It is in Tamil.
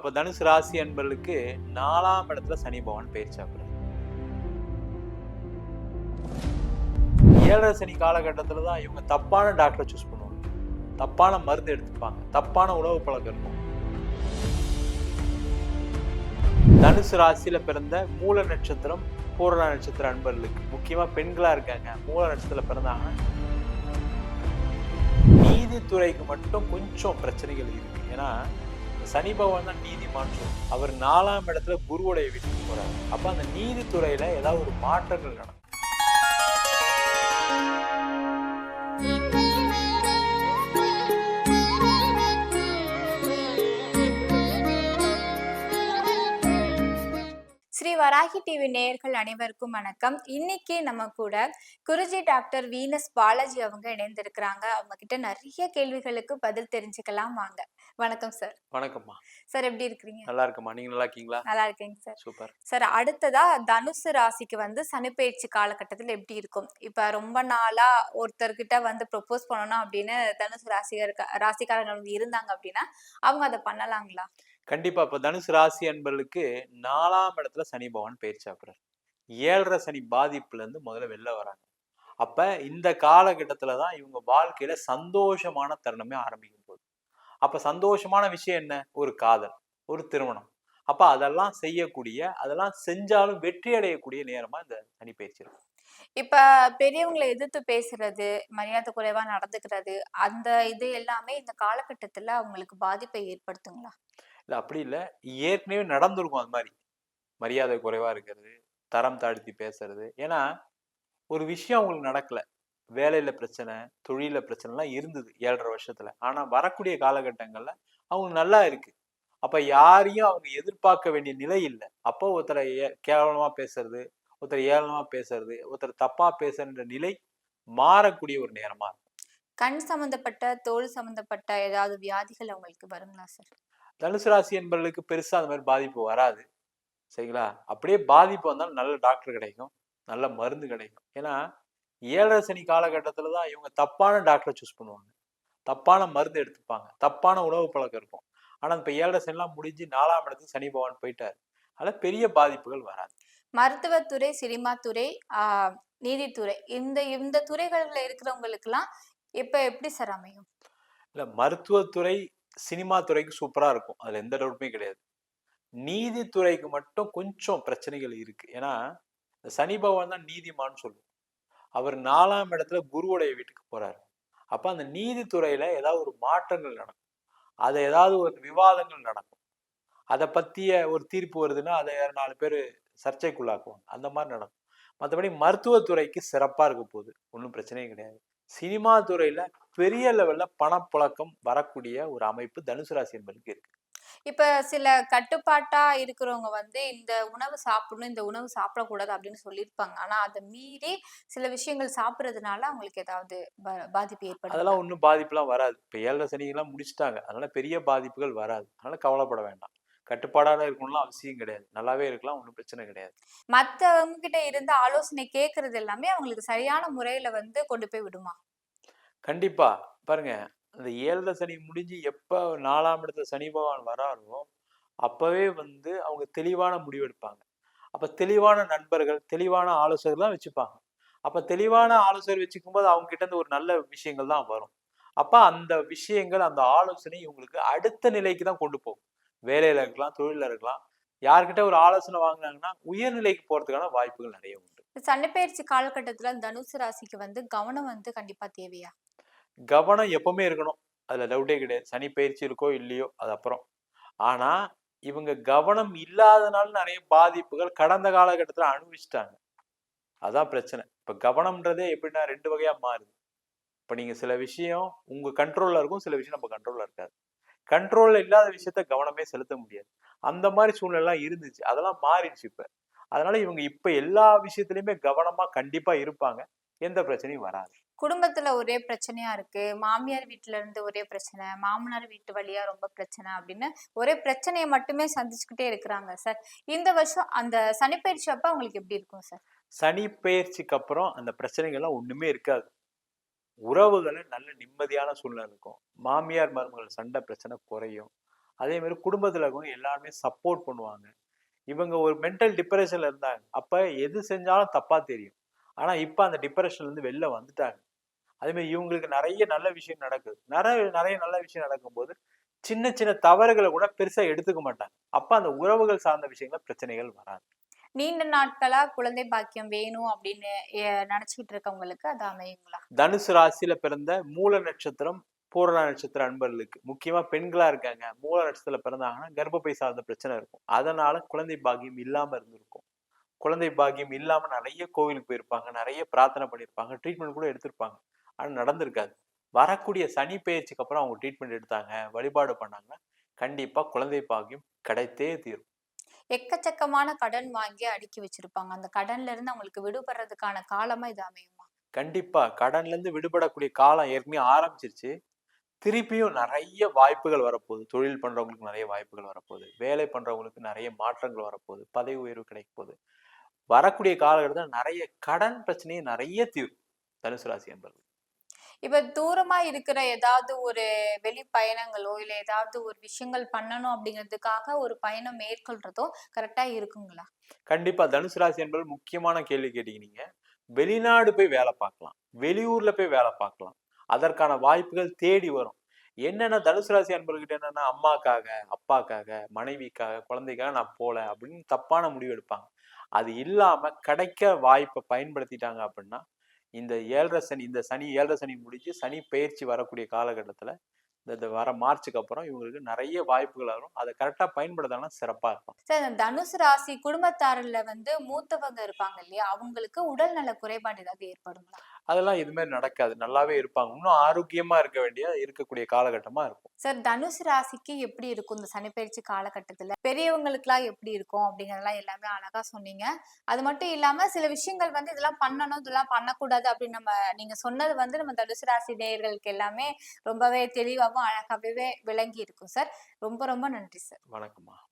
அப்ப தனுசு ராசி அன்பர்களுக்கு நாலாம் இடத்துல சனி பகவான் பயிற்சியாக்குறார் ஏழரை சனி காலகட்டத்தில் தான் இவங்க தப்பான டாக்டரை சூஸ் பண்ணுவாங்க. தப்பான மருந்து எடுத்துப்பாங்க. தப்பான உணவு பழக்கம் இருக்கும். தனுசு ராசியில பிறந்த மூல நட்சத்திரம் பூரண நட்சத்திர அன்பர்களுக்கு. முக்கியமா பெண்களா இருக்காங்க. மூல நட்சத்திரத்தில் பிறந்தாங்க நீதித்துறைக்கு மட்டும் கொஞ்சம் பிரச்சனைகள் இருக்கு. ஏன்னா சனி பகவான் தான் நீதி மாற்றம். அவர் நாலாம் இடத்துல குருவுடைய வீட்டுக்கு போறாரு. அப்ப அந்த நீதித்துறையில ஏதாவது ஒரு மாற்றங்கள் நடக்கும். வராகி டிவி நேயர்கள் அனைவருக்கும் வணக்கம். இன்னைக்கு நம்ம கூட குருஜி டாக்டர் வீனஸ் பாலாஜி அவங்க இணைந்திருக்கிறாங்க. அவங்க கிட்ட நிறைய கேள்விகளுக்கு பதில் தெரிஞ்சுக்கலாம் வாங்க. வணக்கம் சார். வணக்கம்மா. சார் எப்படி இருக்கிறீங்க? நல்லா இருக்குமா நீங்க நல்லா இருக்கீங்களா? நல்லா இருக்கீங்க சார். சூப்பர். சார் அடுத்ததா தனுசு ராசிக்கு வந்து சனிப்பெயர்ச்சி காலகட்டத்தில் எப்படி இருக்கும்? இப்ப ரொம்ப நாளா ஒருத்தர்கிட்ட வந்து ப்ரொபோஸ் பண்ணணும் அப்படின்னு தனுசு ராசிகர் ராசிக்காரங்க இருந்தாங்க அப்படின்னா அவங்க அதை பண்ணலாங்களா? கண்டிப்பா. இப்ப தனுசு ராசி அன்பர்களுக்கு நாலாம் இடத்துல சனி பகவான் பயிற்சி ஆக்குறார் ஏழரை சனி பாதிப்புல இருந்து முதல்ல வெளில வராங்க. அப்ப இந்த காலகட்டத்துல தான் இவங்க வாழ்க்கையில சந்தோஷமான தருணமே ஆரம்பிக்கும் போது. அப்ப சந்தோஷமான விஷயம் என்ன? ஒரு காதல் ஒரு திருமணம். அப்ப அதெல்லாம் செய்யக்கூடிய அதெல்லாம் செஞ்சாலும் வெற்றி அடையக்கூடிய நேரமா இந்த சனி பயிற்சி இருக்கும் இப்ப பெரியவங்களை எதிர்த்து பேசுறது மரியாதை குறைவா நடந்துக்கிறது அந்த இது எல்லாமே இந்த காலகட்டத்துல அவங்களுக்கு பாதிப்பை ஏற்படுத்துங்களா? இல்ல அப்படி இல்லை. ஏற்கனவே நடந்திருக்கும் அது மாதிரி. மரியாதை குறைவா இருக்கிறது தரம் தாழ்த்தி பேசுறது. ஏன்னா ஒரு விஷயம் அவங்களுக்கு நடக்கல. வேலையில பிரச்சனை தொழில பிரச்சனைலாம் இருந்தது ஏழரை வருஷத்துல. ஆனா வரக்கூடிய காலகட்டங்கள்ல அவங்களுக்கு நல்லா இருக்கு. அப்ப யாரையும் அவங்க எதிர்பார்க்க வேண்டிய நிலை இல்லை. அப்போ ஒருத்தரை ஏ- கேவலமா பேசுறது ஒருத்தர் ஏளனமாக பேசுறது ஒருத்தர் தப்பா பேசுகிற நிலை மாறக்கூடிய ஒரு நேரமா இருக்கும். கண் சம்மந்தப்பட்ட தோல் சம்பந்தப்பட்ட ஏதாவது வியாதிகள் அவங்களுக்கு வருங்களா சார்? தனுசு ராசி என்பவர்களுக்கு பெருசா அந்த மாதிரி பாதிப்பு வராது. சரிங்களா? அப்படியே பாதிப்பு வந்தாலும் நல்ல டாக்டர் கிடைக்கும். நல்ல மருந்து கிடைக்கும். ஏன்னா ஏழரை சனி காலகட்டத்துல தான் இவங்க தப்பான டாக்டரை சூஸ் பண்ணுவாங்க. தப்பான மருந்து எடுத்துப்பாங்க. தப்பான உணவு பழக்கம் இருக்கும். ஆனா இப்ப ஏழரை சனிலாம் முடிஞ்சு நாலாம் இடத்துக்கு சனி பகவான் போயிட்டாரு. அதனால பெரிய பாதிப்புகள் வராது. மருத்துவத்துறை சினிமா துறை நீதித்துறை இந்த இந்த துறைகள்ல இருக்கிறவங்களுக்குலாம் இப்ப எப்படி சார் அமையும்? இல்ல மருத்துவத்துறை சினிமா துறைக்கு சூப்பரா இருக்கும். அதுல எந்த டவுட்டுமே கிடையாது. நீதித்துறைக்கு மட்டும் கொஞ்சம் பிரச்சனைகள் இருக்கு. ஏன்னா இந்த சனி பகவான் தான் நீதிமான்னு சொல்லுவோம். அவர் நாலாம் இடத்துல குருவுடைய வீட்டுக்கு போறாரு. அப்போ அந்த நீதித்துறையில ஏதாவது ஒரு மாற்றங்கள் நடக்கும். அதை ஏதாவது ஒரு விவாதங்கள் நடக்கும். அதை பத்திய ஒரு தீர்ப்பு வருதுன்னா அதை நாலு பேர் சர்ச்சைக்குள்ளாக்குவாங்க. அந்த மாதிரி நடக்கும். மற்றபடி மருத்துவத்துறைக்கு சிறப்பா இருக்க போகுது. ஒன்றும் பிரச்சனையும் கிடையாது. சினிமா துறையில பெரிய லெவல்ல பணப்புழக்கம் வரக்கூடிய ஒரு அமைப்பு தனுசு ராசி என்பதுக்கு இருக்கு. இப்ப சில கட்டுப்பாட்டா இருக்கிறவங்க வந்து இந்த உணவு சாப்பிடணும் இந்த உணவு சாப்பிடக்கூடாது அப்படின்னு சொல்லியிருப்பாங்க. ஆனா அதை மீறி சில விஷயங்கள் சாப்பிடுறதுனால அவங்களுக்கு ஏதாவது பாதிப்பு ஏற்படும் அதெல்லாம் ஒன்றும் பாதிப்புலாம் வராது. இப்போ ஏழரை சனிகள்லாம் முடிச்சிட்டாங்க. அதனால பெரிய பாதிப்புகள் வராது. அதனால கவலைப்பட வேண்டாம். கட்டுப்பாடாக இருக்கணும்லாம் அவசியம் கிடையாது. நல்லாவே இருக்கலாம் ஒன்றும் பிரச்சனை கிடையாது. மத்தவங்க கிட்ட இருந்து ஆலோசனை கேட்கறது எல்லாமே அவங்களுக்கு சரியான முறையில வந்து கொண்டு போய் விடுமா? கண்டிப்பா. பாருங்க அந்த ஏழரை சனி முடிஞ்சு எப்ப நாலாம் இடத்துல சனி பகவான் வராரோ அப்பவே வந்து அவங்க தெளிவான முடிவு எடுப்பாங்க. அப்ப தெளிவான நண்பர்கள் தெளிவான ஆலோசகர் தான் வச்சுப்பாங்க. அப்ப தெளிவான ஆலோசகர் வச்சுக்கும் போது அவங்க கிட்ட இருந்து ஒரு நல்ல விஷயங்கள் தான் வரும். அப்ப அந்த விஷயங்கள் அந்த ஆலோசனை இவங்களுக்கு அடுத்த நிலைக்கு தான் கொண்டு போகும். வேலையில இருக்கலாம் தொழில இருக்கலாம் யார்கிட்ட ஒரு ஆலோசனை வாங்குனாங்கன்னா உயர்நிலைக்கு போறதுக்கான வாய்ப்புகள் நிறைய உண்டு. சனிப்பெயர்ச்சி காலகட்டத்துல தனுசு ராசிக்கு வந்து கவனம் வந்து கண்டிப்பா தேவையா? கவனம் எப்பவுமே இருக்கணும். அதுல டவுட்டே கிடையாது. சனி பயிற்சி இருக்கோ இல்லையோ அது அப்புறம். ஆனா இவங்க கவனம் இல்லாதனால நிறைய பாதிப்புகள் கடந்த காலகட்டத்துல அனுபவிச்சிட்டாங்க. அதான் பிரச்சனை. இப்ப கவனம்ன்றதே எப்படின்னா ரெண்டு வகையா மாறுது. இப்ப நீங்க சில விஷயம் உங்க கண்ட்ரோல்ல இருக்கும் சில விஷயம் நம்ம கண்ட்ரோல்ல இருக்காது. கண்ட்ரோல்ல இல்லாத விஷயத்த கவனமே செலுத்த முடியாது. அந்த மாதிரி சூழ்நிலை இருந்துச்சு. அதெல்லாம் மாறிடுச்சு இப்ப. அதனால இவங்க இப்ப எல்லா விஷயத்துலயுமே கவனமா கண்டிப்பா இருப்பாங்க. எந்த பிரச்சனையும் வராது. குடும்பத்துல ஒரே பிரச்சனையா இருக்கு. மாமியார் வீட்டுல இருந்து ஒரே பிரச்சனை மாமனார் வீட்டு வழியா ரொம்ப பிரச்சனை அப்படின்னு ஒரே பிரச்சனையை மட்டுமே சந்திச்சுக்கிட்டே இருக்கிறாங்க சார் இந்த வருஷம் அந்த சனிப்பயிற்சி அப்ப அவங்களுக்கு எப்படி இருக்கும் சார் சனி பயிற்சிக்கு அப்புறம் அந்த பிரச்சனைகள்லாம் ஒண்ணுமே இருக்காது. உறவுகளை நல்ல நிம்மதியான சூழ்நிலை இருக்கும். மாமியார் மருமகள் சண்டை பிரச்சனை குறையும். அதே மாதிரி குடும்பத்துல இருக்கவங்க எல்லாருமே சப்போர்ட் பண்ணுவாங்க. இவங்க ஒரு மென்டல் டிப்ரெஷன்ல இருந்தாங்க. அப்ப எது செஞ்சாலும் தப்பா தெரியும். ஆனா இப்ப அந்த டிப்ரெஷன்ல இருந்து வெளில வந்துட்டாங்க. அதே மாதிரி இவங்களுக்கு நிறைய நல்ல விஷயம் நடக்குது. நிறைய நிறைய நல்ல விஷயம் நடக்கும்போது சின்ன சின்ன தவறுகளை கூட பெருசா எடுத்துக்க மாட்டாங்க. அப்ப அந்த உறவுகள் சார்ந்த விஷயங்கள் பிரச்சனைகள் வராது. நீண்ட நாட்களா குழந்தை பாக்கியம் வேணும் அப்படின்னு நினைச்சுக்கிட்டு இருக்கவங்களுக்கு அது அமையுங்களா? தனுசு ராசியில பிறந்த மூல நட்சத்திரம் பூரண நட்சத்திர அன்பர்களுக்கு. முக்கியமா பெண்களா இருக்காங்க. மூல நட்சத்திரத்துல பிறந்தாங்கன்னா கர்ப்பப்பை சார்ந்த பிரச்சனை இருக்கும். அதனால குழந்தை பாக்கியம் இல்லாம இருந்திருக்கும். குழந்தை பாக்கியம் இல்லாம நிறைய கோவிலுக்கு போயிருப்பாங்க. நிறைய பிரார்த்தனை பண்ணியிருப்பாங்க ட்ரீட்மெண்ட் கூட எடுத்திருப்பாங்க. ஆனா நடந்திருக்காது. வரக்கூடிய சனி பெயர்ச்சிக்கு அப்புறம் அவங்க ட்ரீட்மெண்ட் எடுத்தாங்க வழிபாடு பண்ணாங்கன்னா கண்டிப்பா குழந்தை பாக்கியம் கிடைத்தே தீரும். எக்கச்சக்கமான கடன் வாங்கி அடுக்கி வச்சிருப்பாங்க. அந்த கடன்ல இருந்து அவங்களுக்கு விடுபடுறதுக்கான காலமா இது அமையுமா? கண்டிப்பா. கடன்ல இருந்து விடுபடக்கூடிய காலம் ஏற்கனவே ஆரம்பிச்சிருச்சு. திருப்பியும் நிறைய வாய்ப்புகள் வரப்போகுது. தொழில் பண்றவங்களுக்கு நிறைய வாய்ப்புகள் வரப்போகுது. வேலை பண்றவங்களுக்கு நிறைய மாற்றங்கள் வரப்போகுது. பதவி உயர்வு கிடைக்க போகுது. வரக்கூடிய காலகட்டத்தில் நிறைய கடன் பிரச்சனையை நிறைய தீரும். தனுசு ராசி என்பது இப்ப தூரமா இருக்கிற ஏதாவது ஒரு வெளி பயணங்களோ இல்ல ஏதாவது ஒரு விஷயங்கள் பண்ணணும் அப்படிங்கிறதுக்காக ஒரு பயணம் மேற்கொள்றதோ கரெக்டா இருக்குங்களா? கண்டிப்பா. தனுசு ராசி என்பது முக்கியமான கேள்வி கேட்டீங்க நீங்க. வெளிநாடு போய் வேலை பார்க்கலாம். வெளியூர்ல போய் வேலை பார்க்கலாம். அதற்கான வாய்ப்புகள் தேடி வரும். என்னென்ன தனுசு ராசி அன்பர்கிட்ட என்னன்னா அம்மாக்காக அப்பாக்காக மனைவிக்காக குழந்தைக்காக நான் போல அப்படின்னு தப்பான முடிவு எடுப்பாங்க. அது இல்லாம கிடைக்க வாய்ப்பை பயன்படுத்திட்டாங்க அப்படின்னா இந்த ஏழரை சனி இந்த சனி ஏழரை சனி முடிஞ்சு சனி பயிற்சி வரக்கூடிய காலகட்டத்துல இந்த வர மார்ச்சுக்கு அப்புறம் இவங்களுக்கு நிறைய வாய்ப்புகள் வரும். அதை கரெக்டா பயன்படுத்தினா சிறப்பா இருக்கும். சார் தனுசு ராசி குடும்பத்தாரில் வந்து மூத்தவங்க இருப்பாங்க இல்லையா? அவங்களுக்கு உடல் நல குறைபாடு ஏதாவது ஏற்படுங்களா? அதெல்லாம் எதுவுமே நடக்காது. நல்லாவே இருப்பாங்க. இன்னும் ஆரோக்கியமா இருக்க வேண்டிய இருக்கக்கூடிய காலகட்டமா இருக்கும். சார் தனுசு ராசிக்கு எப்படி இருக்கும்? இந்த சனிப்பயிற்சி காலகட்டத்துல பெரியவங்களுக்குலாம் எப்படி இருக்கும்? அப்படிங்கறதெல்லாம் எல்லாமே அழகா சொன்னீங்க. அது மட்டும் இல்லாம சில விஷயங்கள் வந்து இதெல்லாம் பண்ணணும் இதெல்லாம் பண்ணக்கூடாது அப்படின்னு நம்ம நீங்க சொன்னது வந்து நம்ம தனுசு ராசி நேயர்களுக்கு எல்லாமே ரொம்பவே தெளிவாகவும் அழகாவே விளங்கி இருக்கும் சார். ரொம்ப ரொம்ப நன்றி சார். வணக்கம்மா.